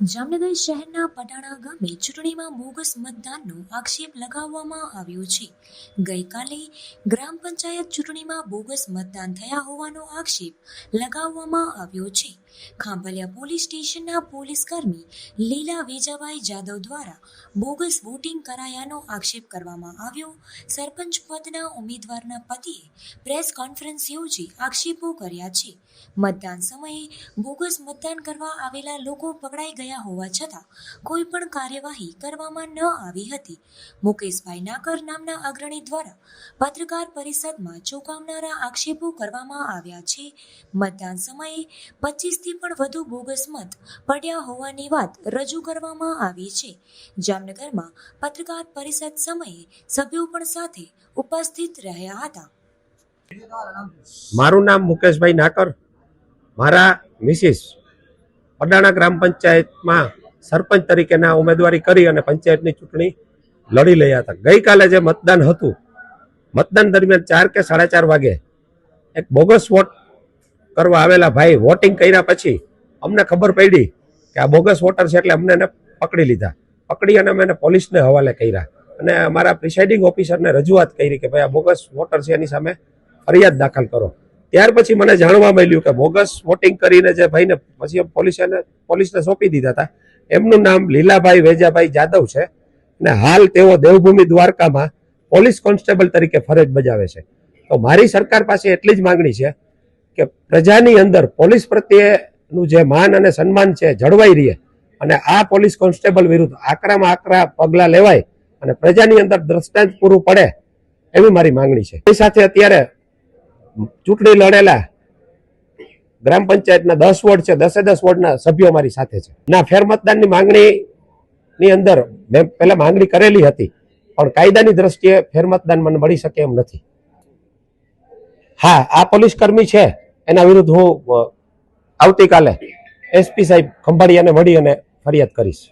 જામનગર શહેરના પટાણા ગામે ચૂંટણીમાં બોગસ મતદાનનો આક્ષેપ લગાવવામાં આવ્યો છે. ગઈકાલે ગ્રામ પંચાયત ચૂંટણીમાં બોગસ મતદાન થયા હોવાનો આક્ષેપ લગાવવામાં આવ્યો છે. ખાંભલિયા પોલીસ સ્ટેશનના પોલીસ લીલા વેજાભાઈ જાદવ દ્વારા બોગસ વોટિંગ કરાયાનો આક્ષેપ કરવામાં આવ્યો. સરપંચ પદના ઉમેદવારના પતિએ પ્રેસ કોન્ફરન્સ યોજી આક્ષેપો કર્યા છે. મતદાન સમયે બોગસ મતદાન કરવા આવેલા લોકો પકડાઈ ગયા હોવા છતાં કોઈ પણ કાર્યવાહી કરવામાં ન આવી હતી. મુકેશભાઈ નાકર નામના અગ્રણી દ્વારા પત્રકાર પરિષદમાં ચોંકાવનારા આક્ષેપો કરવામાં આવ્યા છે. મતદાન સમયે પચીસથી પણ વધુ બોગસ મત પડ્યા હોવાની વાત રજૂ કરવામાં આવી છે. જામનગરમાં પત્રકાર પરિષદ સમયે સભ્યો પણ સાથે ઉપસ્થિત રહ્યા હતા. મારું નામ મુકેશભાઈ નાકર. મારા મિસિસ અડાણા ગ્રામ પંચાયતમાં સરપંચ તરીકેના ઉમેદવારી કરી અને પંચાયતની ચૂંટણી લડી રહ્યા હતા. ગઈકાલે જે મતદાન હતું, મતદાન દરમિયાન ચાર કે સાડા ચાર વાગે એક બોગસ વોટ કરવા આવેલા ભાઈ વોટિંગ કર્યા પછી અમને ખબર પડી કે આ બોગસ વોટર છે એટલે અમને એને પકડી લીધા. પકડી અને અમે એને પોલીસને હવાલે કર્યા. અને અમારા પ્રિસાઇડિંગ ઓફિસરને રજૂઆત કરી કે ભાઈ આ બોગસ વોટર છે એની સામે ફરિયાદ દાખલ કરો. ત્યાર પછી મને જાણવા મળ્યું કે બોગસ વોટિંગ કરીને જે ભાઈને પછી પોલીસે પોલીસને સોંપી દીધા હતા. એમનું નામ લીલાભાઈ વેજાભાઈ જાદવ છે. અને હાલ તેઓ દેવભૂમિ દ્વારકામાં પોલીસ કોન્સ્ટેબલ તરીકે ફરજ બજાવે છે. તો મારી સરકાર પાસે એટલી જ માંગણી છે કે પ્રજાની અંદર પોલીસ પ્રત્યેનું જે માન અને સન્માન છે જળવાઈ રહે અને આ પોલીસ કોન્સ્ટેબલ વિરુદ્ધ આકરામાં આકરા પગલાં લેવાય અને પ્રજાની અંદર દ્રષ્ટાંત પૂરું પડે એવી મારી માંગણી છે. એ સાથે અત્યારે ચૂંટણી લડેલા ગ્રામ પંચાયતના દસ વોર્ડ છે, દસે દસ વોર્ડના સભ્યો મારી સાથે છે. ના, ફેર મતદાનની માંગણી અંદર મેં પહેલાં માંગણી કરેલી હતી, પણ કાયદાની દ્રષ્ટિએ ફેર મને મળી શકે એમ નથી. હા, આ પોલીસ કર્મી છે. એના વિરુદ્ધ હું આવતીકાલે એસપી સાહેબ ખંભાળિયાને મળી અને ફરિયાદ કરીશ.